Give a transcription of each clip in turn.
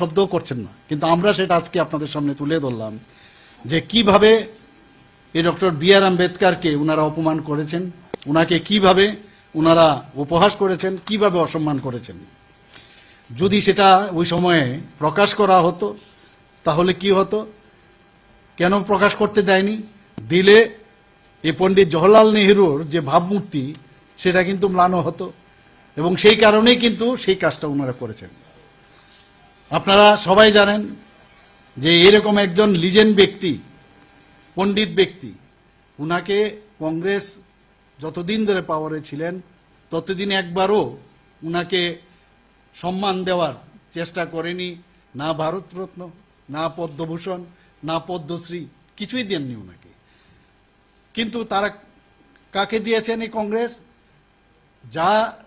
শব্দও করছেন না। কিন্তু আমরা সেটা আজকে আপনাদের সামনে তুলে ধরলাম যে কীভাবে এই ডক্টর বি আর আম্বেদকারকে ওনারা অপমান করেছেন ওনাকে কীভাবে ওনারা উপহাস করেছেন, কীভাবে অসম্মান করেছেন। যদি সেটা ওই সময়ে প্রকাশ করা হতো, তাহলে কি হতো? কেন প্রকাশ করতে দেয়নি? দিলে এই পণ্ডিত জওহরলাল নেহরুর যে ভাবমূর্তি, সেটা কিন্তু ম্লানো হতো। এবং সেই কারণেই কিন্তু সেই কাজটা ওনারা করেছেন। আপনারা সবাই জানেন যে এরকম একজন লিজেন্ড ব্যক্তি, পণ্ডিত ব্যক্তি, উনাকে কংগ্রেস যতদিন ধরে পাওয়ারে ছিলেন, ততদিন একবারও উনাকে সম্মান দেওয়ার চেষ্টা করেনি না ভারতরত্ন, না পদ্মভূষণ, না পদ্মশ্রী, কিছুই দেননি উনাকে। কিন্তু তারা কাকে দিয়েছেন এই কংগ্রেস? যা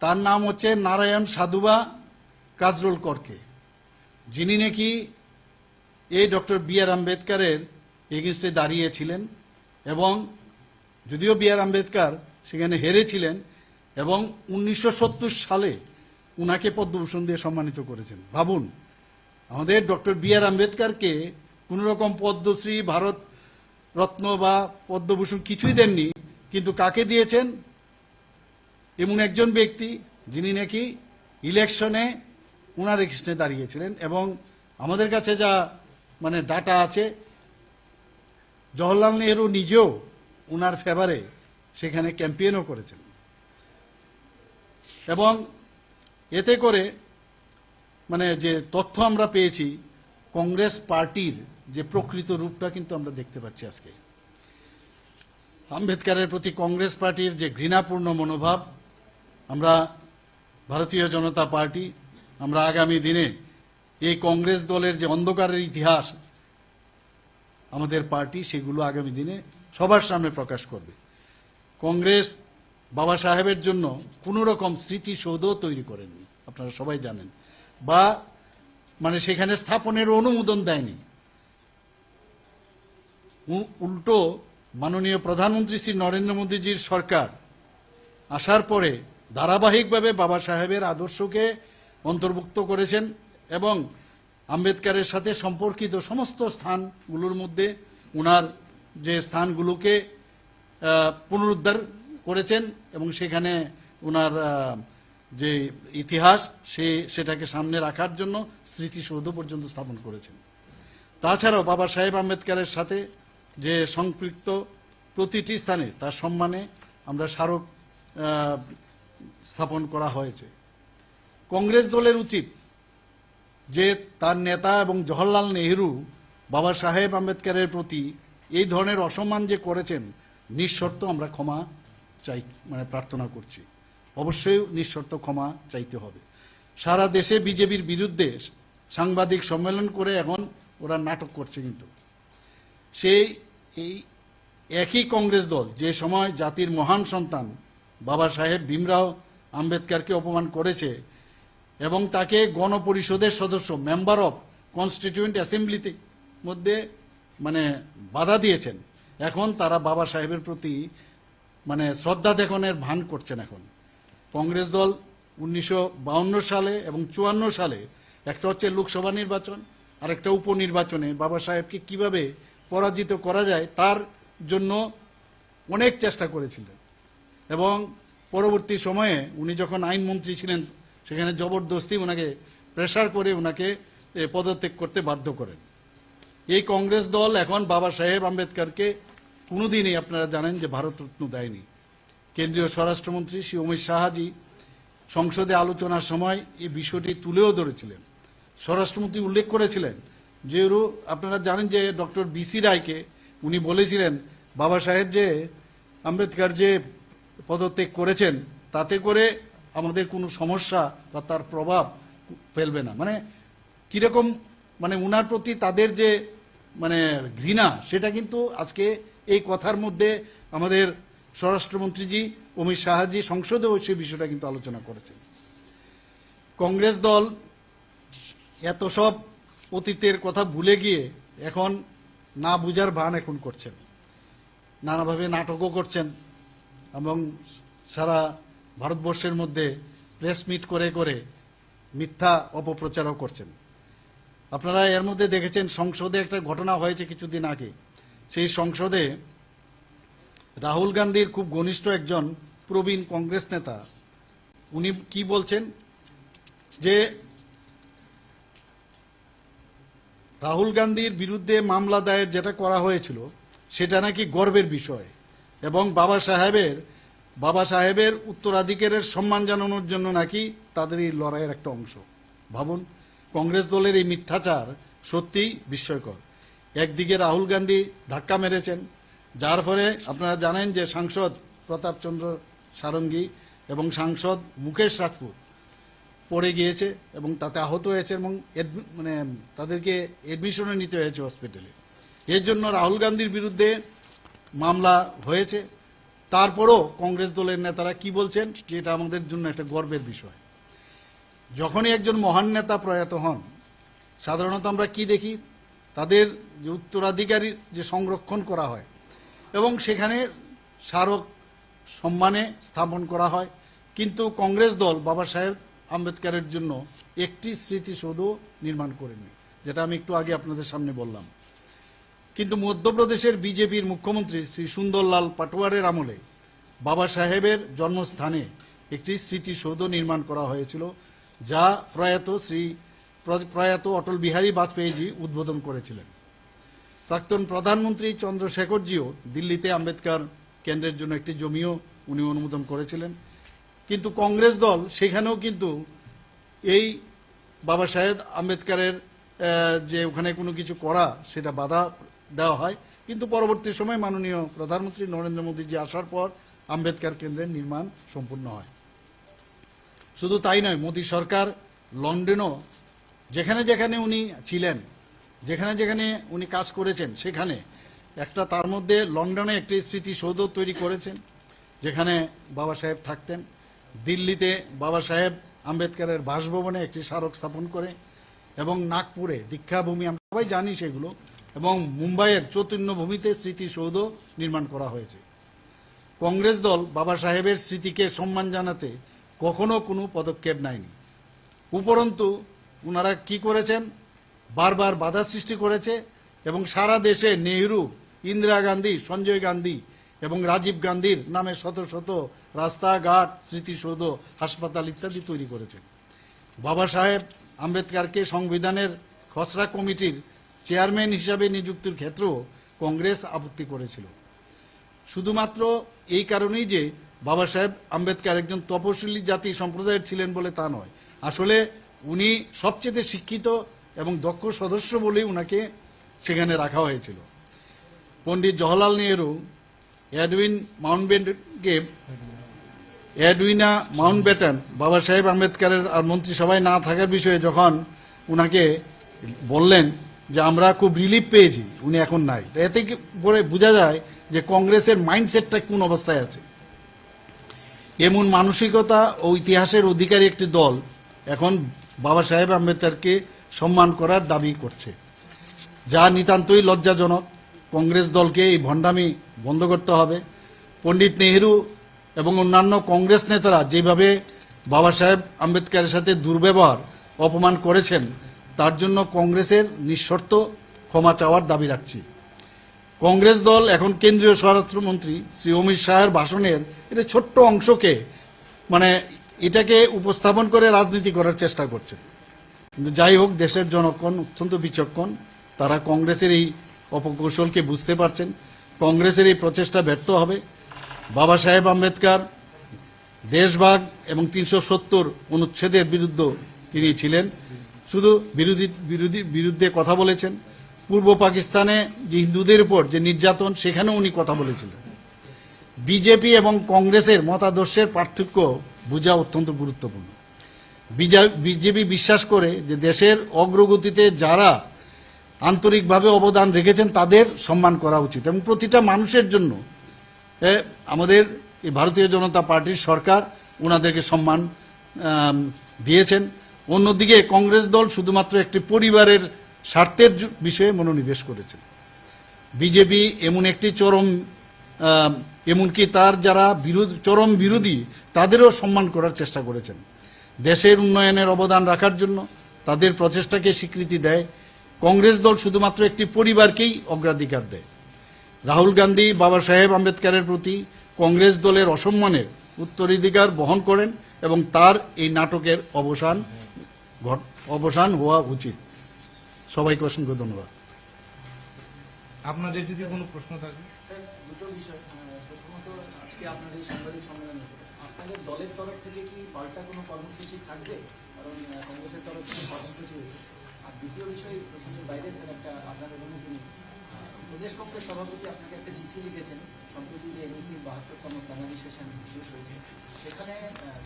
তার নাম হচ্ছে নারায়ণ সাধুবা কাজরুল করকে। যিনি নাকি এই ডক্টর বি আর আম্বেদকারের এগেনস্টে দাঁড়িয়েছিলেন এবং যদিও বি আর আম্বেদকার সেখানে হেরেছিলেন এবং উনিশশো সত্তর সালে উনাকে পদ্মভূষণ দিয়ে সম্মানিত করেছেন। ভাবুন, আমাদের ডক্টর বি আর আম্বেদকারকে কোন রকম পদ্মশ্রী, ভারত রত্ন বা পদ্মভূষণ কিছুই দেননি, কিন্তু কাকে দিয়েছেন? এমন একজন ব্যক্তি যিনি নাকি ইলেকশনে উনার এক্সটে দাঁড়িয়েছিলেন এবং আমাদের কাছে যা মানে ডাটা আছে, জওহরলাল নেহরু নিজেও উনার ফেভারে সেখানে ক্যাম্পেইনও করেছেন। এবং এতে করে মানে যে তথ্য আমরা পেয়েছি, কংগ্রেস পার্টির যে প্রকৃত রূপটা কিন্তু আমরা দেখতে পাচ্ছি আজকে। আম্বেদকারের প্রতি কংগ্রেস পার্টির যে ঘৃণাপূর্ণ মনোভাব, আমরা ভারতীয় জনতা পার্টি আমরা আগামী দিনে এই কংগ্রেস দলের যে অন্ধকারের ইতিহাস, আমাদের পার্টি সেগুলো আগামী দিনে সবার সামনে প্রকাশ করবে। কংগ্রেস বাবা সাহেবের জন্য কোনো রকম স্মৃতিসৌধ তৈরি করেননি, আপনারা সবাই জানেন। বা মানে সেখানে স্থাপনের অনুমোদন দেয়নি। উল্টো মাননীয় প্রধানমন্ত্রী শ্রী নরেন্দ্র মোদীজির সরকার আসার পরে ধারাবাহিকভাবে বাবা সাহেবের আদর্শকে অন্তর্ভুক্ত করেছেন এবং আম্বেদকারের সাথে সম্পর্কিত সমস্ত স্থানগুলোর মধ্যে ওনার যে স্থানগুলোকে পুনরুদ্ধার করেছেন এবং সেখানে ওনার যে ইতিহাস, সে সেটাকে সামনে রাখার জন্য স্মৃতিসৌধ পর্যন্ত স্থাপন করেছেন। তাছাড়াও বাবা সাহেব আম্বেদকারের সাথে যে সম্পৃক্ত প্রতিটি স্থানে তার সম্মানে আমরা স্মারক স্থাপন করা হয়েছে। কংগ্রেস দলের উচিত যে তার নেতা এবং জওহরলাল নেহরু, বাবা সাহেব আম্বেদকারের প্রতি এই ধরনের অসম্মান যে করেছেন, নিঃশর্ত আমরা ক্ষমা চাই মানে প্রার্থনা করছি। অবশ্যই নিঃশর্ত ক্ষমা চাইতে হবে। সারা দেশে বিজেপির বিরুদ্ধে সাংবাদিক সম্মেলন করে এখন ওরা নাটক করছে কিন্তু। সেই এই একই কংগ্রেস দল যে সময় জাতির মহান সন্তান বাবা সাহেব ভীমরাও আম্বেদকারকে অপমান করেছে এবং তাকে গণপরিষদের সদস্য মেম্বার অফ কনস্টিটিউয়েন্ট অ্যাসেম্বলিতে মধ্যে মানে বাধা দিয়েছেন। এখন তারা বাবা সাহেবের প্রতি মানে শ্রদ্ধা দেখনের ভান করছেন এখন। কংগ্রেস দল উনিশশো সালে এবং চুয়ান্ন সালে একটা হচ্ছে লোকসভা নির্বাচন আর একটা উপনির্বাচনে বাবা সাহেবকে কীভাবে পরাজিত করা যায় তার জন্য অনেক চেষ্টা করেছিলেন। এবং পরবর্তী সময়ে উনি যখন আইনমন্ত্রী ছিলেন সেখানে জবরদস্তি ওনাকে প্রেসার করে ওনাকে পদত্যাগ করতে বাধ্য করেন। এই কংগ্রেস দল এখন বাবা সাহেব আম্বেদকরকে কোনোদিনই আপনারা জানেন যে ভারতরত্ন দেয়নি। কেন্দ্রীয় স্বরাষ্ট্রমন্ত্রী শ্রী অমিত শাহজি সংসদে আলোচনার সময় এই বিষয়টি তুলেও ধরেছিলেন। স্বরাষ্ট্রমন্ত্রী উল্লেখ করেছিলেন যে আপনারা জানেন যে ডক্টর বিসি রায়কে উনি বলেছিলেন, বাবা সাহেব যে আম্বেদকর যে পদত্যাগ করেছেন, তাতে করে আমাদের কোনো সমস্যা বা তার প্রভাব ফেলবে না। মানে কীরকম মানে উনার প্রতি তাদের যে মানে ঘৃণা, সেটা কিন্তু আজকে এই কথার মধ্যে আমাদের স্বরাষ্ট্রমন্ত্রীজি, অমিত শাহজি সংসদেও সেই বিষয়টা কিন্তু আলোচনা করেছেন। কংগ্রেস দল এত সব অতীতের কথা ভুলে গিয়ে এখন না বুঝার ভান এখন করছেন। নানাভাবে নাটকও করছেন এবং সারা ভারতবর্ষের মধ্যে প্রেস মিট করে করে মিথ্যা অপপ্রচারও করছেন। আপনারা এর মধ্যে দেখেছেন সংসদে একটা ঘটনা হয়েছে কিছুদিন আগে। সেই সংসদে রাহুল গান্ধীর খুব ঘনিষ্ঠ একজন প্রবীণ কংগ্রেস নেতা, উনি কি বলছেন? যে রাহুল গান্ধীর বিরুদ্ধে মামলা দায়ের যেটা করা হয়েছিল, সেটা নাকি গর্বের বিষয় এবং বাবা সাহেবের বাবা সাহেবের উত্তরাধিকারের সম্মান জানানোর জন্য নাকি তাদের এই লড়াইয়ের একটা অংশ। ভাবুন, কংগ্রেস দলের এই মিথ্যাচার সত্যিই বিস্ময়কর। একদিকে রাহুল গান্ধী ধাক্কা মেরেছেন, যার ফলে আপনারা জানেন যে সাংসদ প্রতাপচন্দ্র সারঙ্গী এবং সাংসদ মুকেশ রাজপুত পড়ে গিয়েছে এবং তাতে আহত হয়েছে এবং মানে তাদেরকে এডমিশনে নিতে হয়েছে হসপিটালে এর জন্য রাহুল গান্ধীর বিরুদ্ধে মামলা হয়েছে। তারপরও কংগ্রেস দলের নেতারা কি বলছেন এটা আমাদের জন্য একটা গর্বের বিষয়। যখনই একজন মহান নেতা প্রয়াত হন, সাধারণত আমরা কি দেখি? তাদের যে উত্তরাধিকারীর যে সংরক্ষণ করা হয় এবং সেখানে স্মারক সম্মানে স্থাপন করা হয়। কিন্তু কংগ্রেস দল বাবা সাহেব আম্বেদকরের জন্য একটি স্মৃতিসৌধ নির্মাণ করেনি যেটা আমি একটু আগে আপনাদের সামনে বললাম। কিন্তু মধ্যপ্রদেশের বিজেপির মুখ্যমন্ত্রী শ্রী সুন্দরলাল পাটোয়ারের আমলে বাবা সাহেবের জন্মস্থানে একটি স্মৃতিসৌধ নির্মাণ করা হয়েছিল, যা প্রয়াত শ্রী প্র- প্রয়াত অটল বিহারী বাজপেয়ীজি উদ্বোধন করেছিলেন। প্রাক্তন প্রধানমন্ত্রী চন্দ্রশেখরজিও দিল্লিতে আম্বেদকর কেন্দ্রের জন্য একটি জমিও উনি অনুমোদন করেছিলেন। কিন্তু কংগ্রেস দল সেখানেও কিন্তু এই বাবা সাহেব আম্বেদকরের যে ওখানে কোনো কিছু করা, সেটা বাধা দেওয়া হয়। কিন্তু পরবর্তী সময় মাননীয় প্রধানমন্ত্রী নরেন্দ্র মোদীজি আসার পর আম্বেদকার কেন্দ্রের নির্মাণ সম্পূর্ণ হয়। শুধু তাই নয়, মোদী সরকার লন্ডনও যেখানে যেখানে উনি ছিলেন, যেখানে যেখানে উনি কাজ করেছেন, সেখানে একটা তার মধ্যে লন্ডনে একটি স্মৃতিসৌধ তৈরি করেছেন, যেখানে বাবা সাহেব থাকতেন। দিল্লিতে বাবা সাহেব আম্বেদকরের বাসভবনে একটি স্মারক স্থাপন করে এবং নাগপুরে দীক্ষাভূমি, আমরা সবাই জানি সেগুলো এবং মুম্বাইয়ের চৈতন্যভূমিতে স্মৃতিসৌধ নির্মাণ করা হয়েছে। কংগ্রেস দল বাবা সাহেবের স্মৃতিকে সম্মান জানাতে কখনো কোনো পদক্ষেপ নেয়নি। উপরন্তু ওনারা কি করেছেন? বারবার বাধা সৃষ্টি করেছে এবং সারা দেশে নেহরু, ইন্দিরা গান্ধী, সঞ্জয় গান্ধী এবং রাজীব গান্ধীর নামে শত শত রাস্তাঘাট, স্মৃতিসৌধ, হাসপাতাল ইত্যাদি তৈরি করেছেন। বাবা সাহেব আম্বেদকরকে সংবিধানের খসড়া কমিটির চেয়ারম্যান হিসাবে নিযুক্তির ক্ষেত্রেও কংগ্রেস আপত্তি করেছিল। শুধুমাত্র এই কারণেই যে বাবা সাহেব আম্বেদকর একজন তপশিলি জাতি সম্প্রদায়ের ছিলেন বলে তা নয়। আসলে উনি সবচেয়ে শিক্ষিত এবং দক্ষ সদস্য বলেই উনাকে সেখানে রাখা হয়েছিল। পণ্ডিত জওহরলাল নেহরু, এডউইন মাউন্টবেটনকে, এডউইনা মাউন্টব্যাটন বাবা সাহেব আম্বেদকরের আর মন্ত্রিসভায় না থাকার বিষয়ে যখন উনাকে বললেন যে আমরা খুব রিলিফ পেয়েছি, উনি এখন নাই। এতে কি পরে বোঝা যায় যে কংগ্রেসের মাইন্ডসেটটা কোন অবস্থায় আছে? এমন মানসিকতা ও ইতিহাসের অধিকারী একটি দল এখন বাবা সাহেব আম্বেদকরকে সম্মান করার দাবি করছে। যা নিতান্তই লজ্জাজনক। কংগ্রেস দলকে এই ভণ্ডামি বন্ধ করতে হবে। পণ্ডিত নেহেরু এবং অন্যান্য কংগ্রেস নেতারা যেভাবে বাবা সাহেব আম্বেদকরের সাথে দুর্ব্যবহার, অপমান করেছেন তার জন্য কংগ্রেসের নিঃশর্ত ক্ষমা চাওয়ার দাবি রাখছি। কংগ্রেস দল এখন কেন্দ্রীয় স্বরাষ্ট্রমন্ত্রী শ্রী অমিত শাহের ভাষণের এটা ছোট্ট অংশকে মানে এটাকে উপস্থাপন করে রাজনীতি করার চেষ্টা করছে। কিন্তু যাই হোক, দেশের জনগণ অত্যন্ত বিচক্ষণ। তারা কংগ্রেসের এই অপকৌশলকে বুঝতে পারছেন। কংগ্রেসের এই প্রচেষ্টা ব্যর্থ হবে। বাবা সাহেব আম্বেদকর দেশভাগ এবং তিনশো সত্তর অনুচ্ছেদের বিরুদ্ধে তিনি ছিলেন। শুধু বিরোধী বিরোধী, বিরুদ্ধে কথা বলেছেন। পূর্ব পাকিস্তানে যে হিন্দুদের উপর যে নির্যাতন, সেখানেও উনি কথা বলেছিলেন। বিজেপি এবং কংগ্রেসের মতাদর্শের পার্থক্য বোঝা অত্যন্ত গুরুত্বপূর্ণ। বিজেপি বিশ্বাস করে যে দেশের অগ্রগতিতে যারা আন্তরিকভাবে অবদান রেখেছেন, তাদের সম্মান করা উচিত এবং প্রতিটা মানুষের জন্য আমাদের এই ভারতীয় জনতা পার্টির সরকার ওনাদেরকে সম্মান দিয়েছেন। অন্যদিকে কংগ্রেস দল শুধুমাত্র একটি পরিবারের স্বার্থের বিষয়ে মনোনিবেশ করেছেন বিজেপি এমন একটি চরম এমনকি তার যারা চরম বিরোধী, তাদেরও সম্মান করার চেষ্টা করেছেন। দেশের উন্নয়নের অবদান রাখার জন্য তাদের প্রচেষ্টাকে স্বীকৃতি দেয়। কংগ্রেস দল শুধুমাত্র একটি পরিবারকেই অগ্রাধিকার দেয়। রাহুল গান্ধী, বাবা সাহেব আম্বেদকরের প্রতি কংগ্রেস দলের অসম্মানের উত্তরাধিকার বহন করেন এবং তার এই নাটকের অবসান অবসান হওয়া উচিত। সবাইকে অসংখ্য ধন্যবাদ। আপনাদের যদি কোনো প্রশ্ন থাকে স্যার দুটো বিষয় প্রথমত আজকে আপনাদের এই সাংবাদিক সম্মেলন আপনাদের দলের তরফ থেকে কি পাল্টা কোনো কর্মসূচি থাকবে? কারণ কংগ্রেসের তরফ থেকে কর্মসূচি হয়েছে। আর দ্বিতীয় বিষয় বাইরে স্যার একটা আপনার অনুমতি নিই। আহ, প্রদেশ কংগ্রেস সভাপতি আপনাকে একটা চিঠি লিখেছেন। সম্প্রতি যে এনইসির বাহাত্তরতম প্ল্যানারি সেশন শেষ হয়েছে।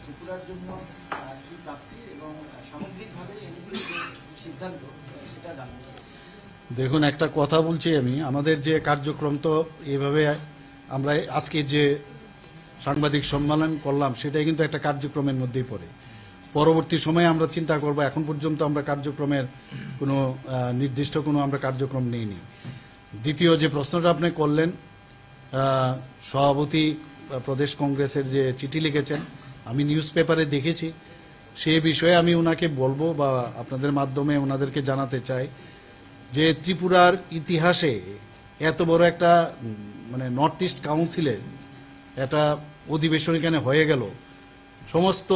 ত্রিপুরার জন্য কি প্রাপ্তি এবং সামগ্রিকভাবে সিদ্ধান্ত, সেটা জানতে দেখুন, একটা কথা বলছি আমি। আমাদের যে কার্যক্রম তো এভাবে আমরা আজকের যে সাংবাদিক সম্মেলন করলাম, সেটাই কিন্তু একটা কার্যক্রমের মধ্যেই পড়ে। পরবর্তী সময়ে আমরা চিন্তা করব, এখন পর্যন্ত আমরা কার্যক্রমের কোনো নির্দিষ্ট কোনো আমরা কার্যক্রম নেইনি। দ্বিতীয় যে প্রশ্নটা আপনি করলেন সভাপতি প্রদেশ কংগ্রেসের যে চিঠি লিখেছেন আমি নিউজ পেপারে দেখেছি। সে বিষয়ে আমি ওনাকে বলব বা আপনাদের মাধ্যমে ওনাদেরকে জানাতে চাই যে ত্রিপুরার ইতিহাসে এত বড় একটা মানে নর্থ ইস্ট কাউন্সিলে একটা অধিবেশন এখানে হয়ে গেল। সমস্ত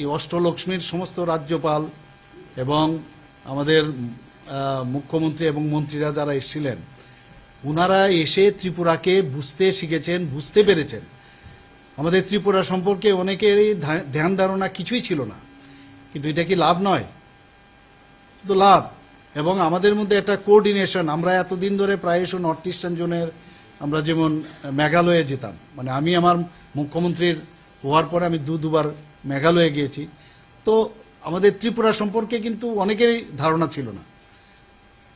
এই অষ্টলক্ষ্মীর সমস্ত রাজ্যপাল এবং আমাদের মুখ্যমন্ত্রী এবং মন্ত্রীরা যারা এসেছিলেন ওনারা এসে ত্রিপুরাকে বুঝতে শিখেছেন, বুঝতে পেরেছেন। আমাদের ত্রিপুরা সম্পর্কে অনেকেরই ধ্যান ধারণা কিছুই ছিল না। কিন্তু এটা কি লাভ নয়? তো লাভ। এবং আমাদের মধ্যে একটা কোঅর্ডিনেশন আমরা এতদিন ধরে প্রায়শ নর্থ ইস্টার্ন জোনের আমরা যেমন মেঘালয়ে যেতাম। মানে আমি আমার মুখ্যমন্ত্রীর হওয়ার পরে আমি দু, দুবার মেঘালয়ে গিয়েছি। তো আমাদের ত্রিপুরা সম্পর্কে কিন্তু অনেকেরই ধারণা ছিল না।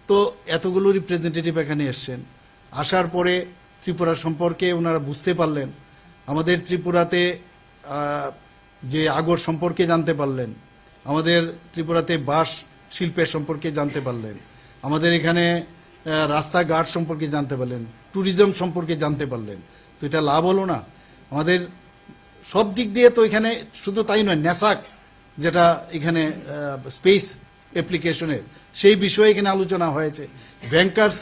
তো এতগুলো রিপ্রেজেন্টেটিভ এখানে এসছেন। আসার পরে ত্রিপুরা সম্পর্কে ওনারা বুঝতে পারলেন। আমাদের ত্রিপুরাতে যে আগর সম্পর্কে জানতে পারলেন, আমাদের ত্রিপুরাতে বাঁশ শিল্পের সম্পর্কে জানতে পারলেন, আমাদের এখানে রাস্তাঘাট সম্পর্কে জানতে পারলেন, ট্যুরিজম সম্পর্কে জানতে পারলেন, তো এটা লাভ হলো না। আমাদের সব দিক দিয়ে তো এখানে শুধু তাই নয় নেশাক যেটা এখানে স্পেস অ্যাপ্লিকেশনের, সেই বিষয়ে এখানে আলোচনা হয়েছে। ব্যাংকার্স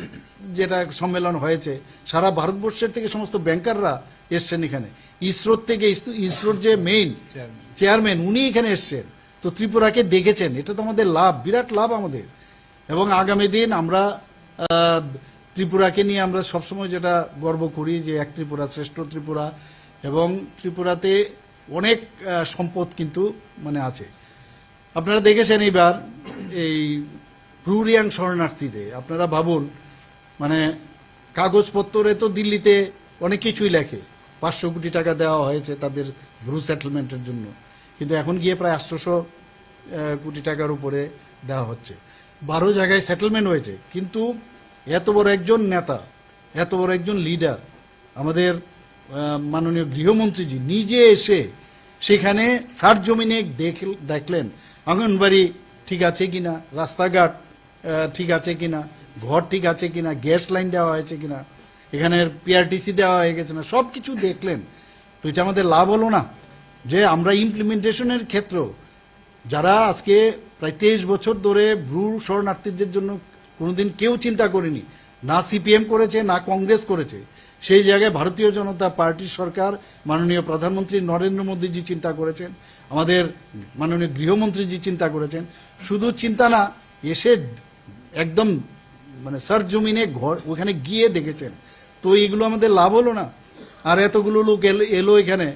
যেটা সম্মেলন হয়েছে, সারা ভারতবর্ষের থেকে সমস্ত ব্যাংকাররা এসছেন এখানে। ইসরোর থেকে ইস- ইসরোর যে মেইন চেয়ারম্যান। চেয়ারম্যান উনি এখানে এসছেন। তো ত্রিপুরাকে দেখেছেন। এটা তো আমাদের লাভ বিরাট লাভ আমাদের। এবং আগামী দিন আমরা ত্রিপুরাকে নিয়ে আমরা সবসময় যেটা গর্ব করি যে এক ত্রিপুরা শ্রেষ্ঠ ত্রিপুরা। এবং ত্রিপুরাতে অনেক সম্পদ কিন্তু মানে আছে। আপনারা দেখেছেন এইবার এই ব্রুরিয়াং শরণার্থীতে আপনারা ভাবুন মানে কাগজপত্রে তো দিল্লিতে অনেক কিছুই লেখে। পাঁচশো কোটি টাকা দেওয়া হয়েছে তাদের ব্রু সেটেলমেন্টের জন্য। কিন্তু এখন গিয়ে প্রায় আটশোশো কোটি টাকার উপরে দেওয়া হচ্ছে। বারো জায়গায় সেটেলমেন্ট হয়েছে, কিন্তু এত বড় একজন নেতা, এত বড় একজন লিডার আমাদের মাননীয় গৃহমন্ত্রীজি নিজে এসে সেখানে সার জমিনে দেখ- দেখলেন, আঙ্গনবাড়ি ঠিক আছে কিনা? রাস্তাঘাট ঠিক আছে কিনা? ঘর ঠিক আছে কিনা? গ্যাস লাইন দেওয়া হয়েছে কিনা? এখানে পিআরটিসি দেওয়া হয়ে গেছে না সব কিছু দেখলেন। তো এটা আমাদের লাভ হলো না। যে আমরা ইমপ্লিমেন্টেশনের ক্ষেত্র যারা আজকে প্রায় তেইশ বছর ধরে ব্রু শরণার্থীদের জন্য কোনোদিন কেউ চিন্তা করেনি, না সিপিএম করেছে, না কংগ্রেস করেছে, সেই জায়গায় ভারতীয় জনতা পার্টির সরকার, মাননীয় প্রধানমন্ত্রী নরেন্দ্র মোদীজি চিন্তা করেছেন, আমাদের মাননীয় গৃহমন্ত্রীজি চিন্তা করেছেন। শুধু চিন্তা না, এসে একদম মানে সার জমিনে ঘর ওখানে গিয়ে দেখেছেন। তো এগুলো আমাদের লাভ হলো না। আর এতগুলো লোক এলো- এলো এখানে।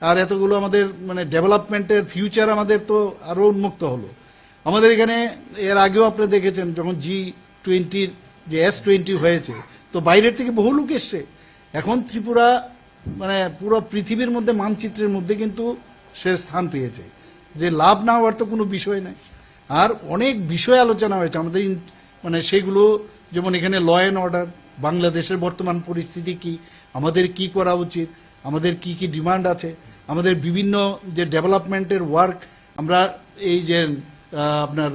আর এতগুলো আমাদের মানে ডেভেলপমেন্টের ফিউচার আমাদের তো আরও উন্মুক্ত হলো। আমাদের এখানে এর আগেও আপনি দেখেছেন, যখন জি টোয়েন্টির যে এস টোয়েন্টি হয়েছে, তো বাইরের থেকে বহু লোক এসছে। এখন ত্রিপুরা মানে পুরো পৃথিবীর মধ্যে, মানচিত্রের মধ্যে কিন্তু সে স্থান পেয়েছে। যে লাভ না হওয়ার তো কোনো বিষয় নাই। আর অনেক বিষয় আলোচনা হয়েছে। আমাদের মানে সেগুলো, যেমন এখানে ল অ্যান্ড অর্ডার বাংলাদেশের বর্তমান পরিস্থিতি কি? আমাদের কি করা উচিত? আমাদের কি কি ডিমান্ড আছে? আমাদের বিভিন্ন যে ডেভেলপমেন্টের ওয়ার্ক, আমরা এই যে আপনার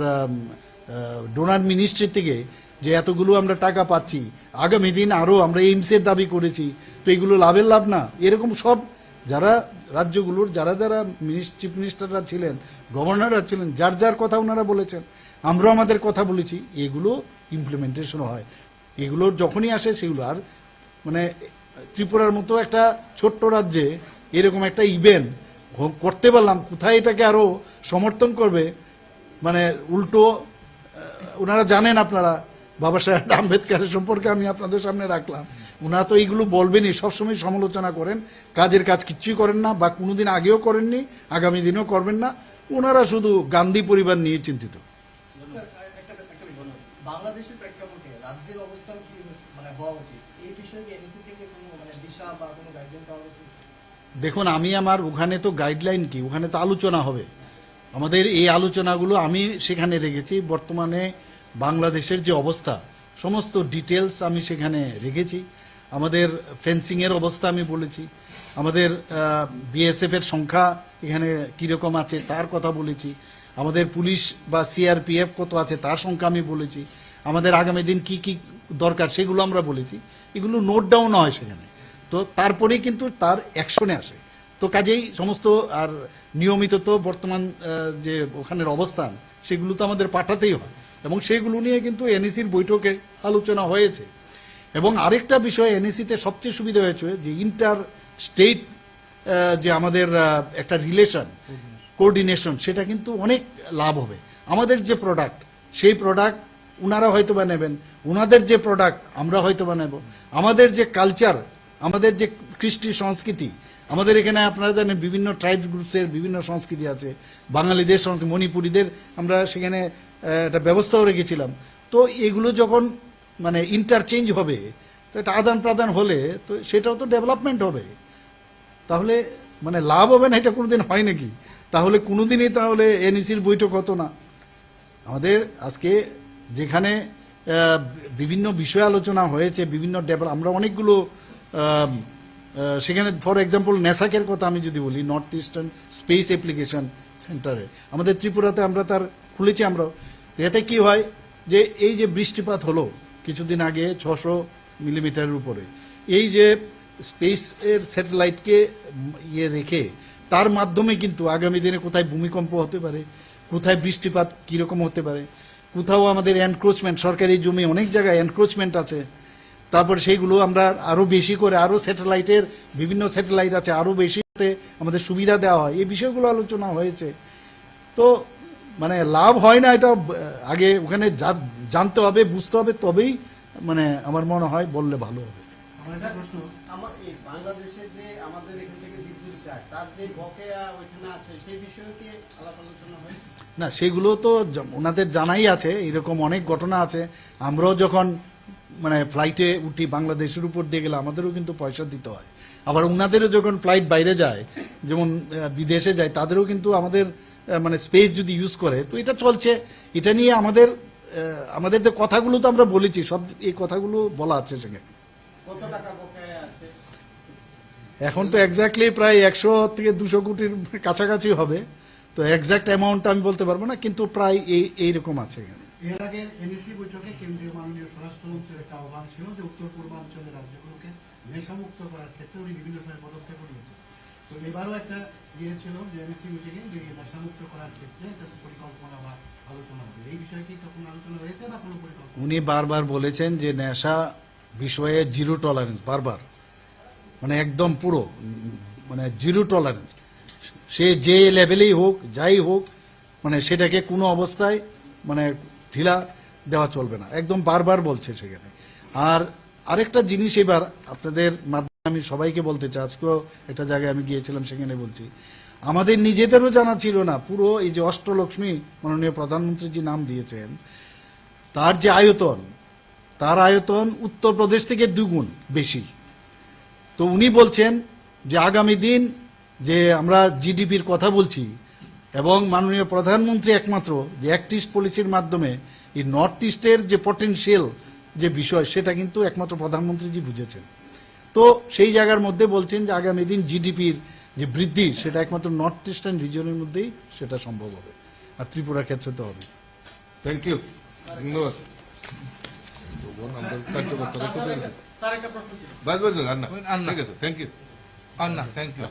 ডোনার মিনিস্ট্রি থেকে যে এতগুলো আমরা টাকা পাচ্ছি, আগামী দিন আরও আমরা এইমসের দাবি করেছি, তো এগুলো লাভের লাভ না? এরকম সব যারা রাজ্যগুলোর, যারা যারা চিফ মিনিস্টাররা ছিলেন, গভর্নররা ছিলেন, যার যার কথা ওনারা বলেছেন, আমরাও আমাদের কথা বলেছি, এগুলো ইমপ্লিমেন্টেশন হয়। এগুলো যখনই আসে সেগুলো আর মানে ত্রিপুরার মতো একটা ছোট্ট রাজ্যে এরকম একটা ইভেন্ট করতে পারলাম, কোথায় এটাকে আরও সমর্থন করবে? মানে উল্টো ওনারা জানেন আপনারা, বাবা সাহেব আম্বেদকারের সম্পর্কে আমি আপনাদের সামনে রাখলাম। ওনারা তো এইগুলো বলবেনই, সবসময় সমালোচনা করেন, কাজের কাজ কিচ্ছুই করেন না, বা কোনোদিন আগেও করেননি, আগামী দিনেও করবেন না। ওনারা শুধু গান্ধী পরিবার নিয়ে চিন্তিত বাংলাদেশের প্রেক্ষাপটে রাজ্যের অবস্থান কি মানে হওয়া উচিত এই বিষয়ে কি এনএসি থেকে কোনো মানে দিশা বা কোনো গাইডলাইন পাওয়া গেছে দেখুন, আমি আমার ওখানে তো গাইডলাইন কি? ওখানে তো আলোচনা হবে। আমাদের এই আলোচনাগুলো আমি সেখানে রেখেছি। বর্তমানে বাংলাদেশের যে অবস্থা, সমস্ত ডিটেলস আমি সেখানে রেখেছি। আমাদের ফেন্সিং এর অবস্থা আমি বলেছি। আমাদের বিএসএফ এর সংখ্যা এখানে কীরকম আছে তার কথা বলেছি। আমাদের পুলিশ বা সিআরপিএফ কত আছে তার সংখ্যা আমি বলেছি। আমাদের আগামী দিন কি কি দরকার সেগুলো আমরা বলেছি। এগুলো নোট ডাউন হয় সেখানে। তো তারপরেই কিন্তু তার অ্যাকশনে আসে। তো কাজেই সমস্ত আর নিয়মিত তো বর্তমান যে ওখানের অবস্থান, সেগুলো তো আমাদের পাঠাতেই হয়। এবং সেগুলো নিয়ে কিন্তু এনএসির বৈঠকে আলোচনা হয়েছে। এবং আরেকটা বিষয় এনএসিতে সবচেয়ে সুবিধা হয়েছে যে ইন্টার স্টেট যে আমাদের একটা রিলেশন, কোঅর্ডিনেশন, সেটা কিন্তু অনেক লাভ হবে। আমাদের যে প্রোডাক্ট, সেই প্রোডাক্ট ওনারা হয়তো বা নেবেন ওনাদের যে প্রোডাক্ট আমরা হয়তো বা নেব। আমাদের যে কালচার আমাদের যে কৃষ্টি সংস্কৃতি, আমাদের এখানে আপনারা জানেন বিভিন্ন ট্রাইবস গ্রুপসের বিভিন্ন সংস্কৃতি আছে। বাঙালিদের সংস্কৃতি, মণিপুরীদের আমরা সেখানে একটা ব্যবস্থাও রেখেছিলাম। তো এগুলো যখন মানে ইন্টারচেঞ্জ হবে, তো এটা আদান প্রদান হলে তো সেটাও তো ডেভেলপমেন্ট হবে। তাহলে মানে লাভ হবে না, এটা কোনোদিন হয় নাকি? তাহলে কোনোদিনই তাহলে এনইসির বৈঠক হতো না। আমাদের আজকে যেখানে বিভিন্ন বিষয় আলোচনা হয়েছে, বিভিন্ন ডেভেলপ আমরা অনেকগুলো সেখানে ফর এক্সাম্পল নেসাকের কথা আমি যদি বলি নর্থ ইস্টার্ন স্পেস অ্যাপ্লিকেশন সেন্টারে আমাদের ত্রিপুরাতে আমরা তার খুলেছি আমরাও তো এতে কি হয় যে, এই যে বৃষ্টিপাত হলো কিছুদিন আগে ছশো মিলিমিটারের উপরে, এই যে স্পেস এর স্যাটেলাইটকে ইয়ে রেখে, তার মাধ্যমে কিন্তু আগামী দিনে কোথায় ভূমিকম্প হতে পারে, কোথায় বৃষ্টিপাত কীরকম হতে পারে, কোথাও আমাদের এনক্রোচমেন্ট সরকারি জমি, অনেক জায়গায় এনক্রোচমেন্ট আছে। তারপর সেইগুলো আমরা আরও বেশি করে আরও স্যাটেলাইটের বিভিন্ন স্যাটেলাইট আছে আরও বেশি আমাদের সুবিধা দেওয়া হয়। এই বিষয়গুলো আলোচনা হয়েছে। তো মানে লাভ হয় না এটা আগে ওখানে জানতে হবে বুঝতে হবে তবেই মানে আমার মনে হয় বললে ভালো হবে। আমার একটা প্রশ্ন আমার এই বাংলাদেশে যে আমাদের এখান থেকে বিদ্যুৎ যায় তার যে বকেয়া ওইখানে আছে সেই বিষয়ে কি আলাপ আলোচনা হয়েছে? না সেগুলো তো ওনাদের জানাই আছে এরকম অনেক ঘটনা আছে। আমরাও যখন মানে ফ্লাইটে উঠি বাংলাদেশের উপর দিয়ে গেলে আমাদেরও কিন্তু পয়সা দিতে হয়। আবার ওনাদেরও যখন ফ্লাইট বাইরে যায় যেমন বিদেশে যায় তাদেরও কিন্তু আমাদের মানে স্পেস যদি ইউজ করে তো এটা চলছে। এটা নিয়ে আমাদের আমাদের যে কথাগুলো তো আমরা বলেছি সব এই কথাগুলো বলা আছে সেখানে। এখন তো এক্স্যাক্টলি প্রায় একশো থেকে দুশো কোটির কাছাকাছি হবে। তো এক্সাক্ট অ্যামাউন্ট আমি বলতে পারব না কিন্তু প্রায় এই এইরকম আছে এখানে। এর আগে এনএসি বৈঠকে কেন্দ্রীয় মাননীয় স্বরাষ্ট্রমন্ত্রীর একটা আহ্বান ছিল যে উত্তর পূর্বাঞ্চলের রাজ্যগুলোকে নেশামুক্ত করার ক্ষেত্রে উনি বিভিন্ন সময় পদক্ষেপ নিয়েছেন। তো এবারও একটা ইয়ে ছিল যে এনএসি মিটিংয়ে যে নেশামুক্ত করার ক্ষেত্রে একটা পরিকল্পনা বা আলোচনা হবে। এই বিষয়ে কি তখন আলোচনা হয়েছে বা কোনো পরিকল্পনা? উনি বারবার বলেছেন যে নেশা বিষয়ে জিরো টলারেন্স বারবার। মানে একদম পুরো মানে জিরো টলারেন্স সে যে লেভেলেই হোক, যাই হোক মানে সেটাকে কোনো অবস্থায় মানে ঢিলা দেওয়া চলবে না। একদম বারবার বলছে সেখানে। আর আরেকটা জিনিস এবার আপনাদের মাধ্যমে আমি সবাইকে বলতে চাই, আজকেও একটা জায়গায় আমি গিয়েছিলাম, সেখানে বলছি। আমাদের নিজেদেরও জানা ছিল না, পুরো এই যে অষ্টলক্ষ্মী মাননীয় প্রধানমন্ত্রী যে নাম দিয়েছেন, তার যে আয়তন, তার আয়তন উত্তরপ্রদেশ থেকে দুগুণ বেশি। তো উনি বলছেন যে আগামী দিন যে আমরা জিডিপির কথা বলছি এবং মাননীয় প্রধানমন্ত্রী একমাত্র যে অ্যাক্ট ইস্ট পলিসির মাধ্যমে এই নর্থ ইস্টের যে পটেনশিয়াল যে বিষয় সেটা কিন্তু একমাত্র প্রধানমন্ত্রীজি বুঝেছেন। তো সেই জায়গার মধ্যে বলছেন যে আগামী দিন জিডিপির যে বৃদ্ধি সেটা একমাত্র নর্থ ইস্টার্ন রিজনের মধ্যেই সেটা সম্ভব হবে। আর ত্রিপুরার ক্ষেত্রে তো হবে। থ্যাংক ইউ ধন্যবাদ। থ্যাংক ইউ আর না থ্যাংক ইউ